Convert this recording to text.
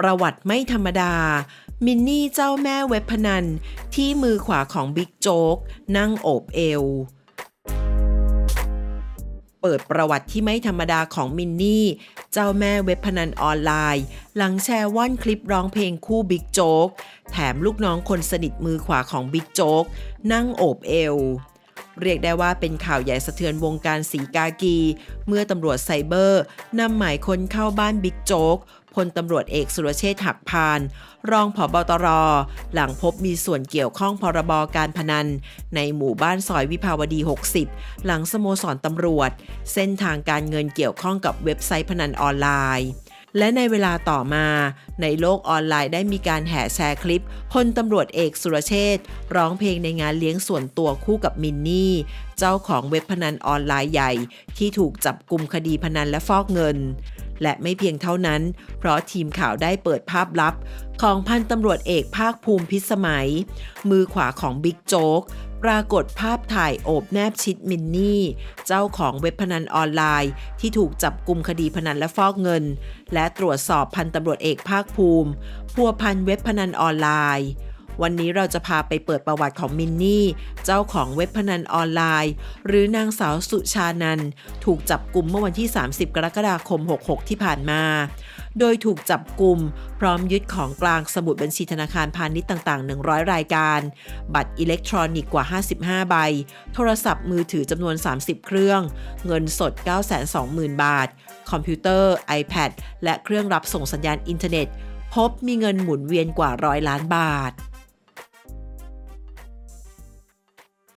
ประวัติไม่ธรรมดา มินนี่เจ้าแม่เว็บพนัน ที่มือขวาของบิ๊กโจ๊ก นั่งโอบเอว เปิดประวัติที่ไม่ธรรมดาของมินนี่ เจ้าแม่เว็บพนันออนไลน์ หลังแชร์ว่อนคลิปร้องเพลงคู่บิ๊กโจ๊ก แถมลูกน้องคนสนิทมือขวาของบิ๊กโจ๊ก นั่งโอบเอวเรียกได้ว่าเป็นข่าวใหญ่สะเทือนวงการสีกากี เมื่อตำรวจไซเบอร์นำหมายค้นเข้าบ้านบิ๊กโจ๊ก พลตำรวจเอกสุรเชษฐ์หักพาน รองผบตร หลังพบมีส่วนเกี่ยวข้องพรบการพนัน ในหมู่บ้านซอยวิภาวดี 60 หลังสโมสรตำรวจ เส้นทางการเงินเกี่ยวข้องกับเว็บไซต์พนันออนไลน์ และในเวลาต่อมา ในโลกออนไลน์ได้มีการแห่แชร์คลิปพลตำรวจเอกสุรเชษฐ์ร้องเพลงในงานเลี้ยงส่วนตัวคู่กับมินนี่ เจ้าของเว็บพนันออนไลน์ใหญ่ ที่ถูกจับกลุ่มคดีพนันและฟอกเงิน และไม่เพียงเท่านั้น เพราะทีมข่าวได้เปิดภาพลับ ของพันตำรวจเอกภาคภูมิพิสมัย มือขวาของบิ๊กโจ๊กปรากฏภาพถ่ายโอบแนบชิดมินนี่ เจ้าของเว็บพนันออนไลน์ ที่ถูกจับกลุ่มคดีพนันและฟอกเงิน และตรวจสอบพันตำรวจเอกภาคภูมิพัวพันเว็บพนันออนไลน์ วันนี้เราจะพาไปเปิดประวัติของมินนี่ เจ้าของเว็บพนันออนไลน์ หรือนางสาวสุชานันท์ถูกจับกลุ่มเมื่อวันที่ 30 กรกฎาคม 66 ที่ผ่านมา โดยถูกจับกลุ่มพร้อมยึดของกลางสมุดบัญชีธนาคารพาณิชย์ต่างๆ 100 รายการ บัตรอิเล็กทรอนิกส์กว่า 55 ใบ โทรศัพท์มือถือจำนวน 30 เครื่อง เงินสด 920,000 บาท คอมพิวเตอร์ iPad และเครื่องรับส่งสัญญาณอินเทอร์เน็ตพบมีเงินหมุนเวียนกว่าร้อยล้านบาท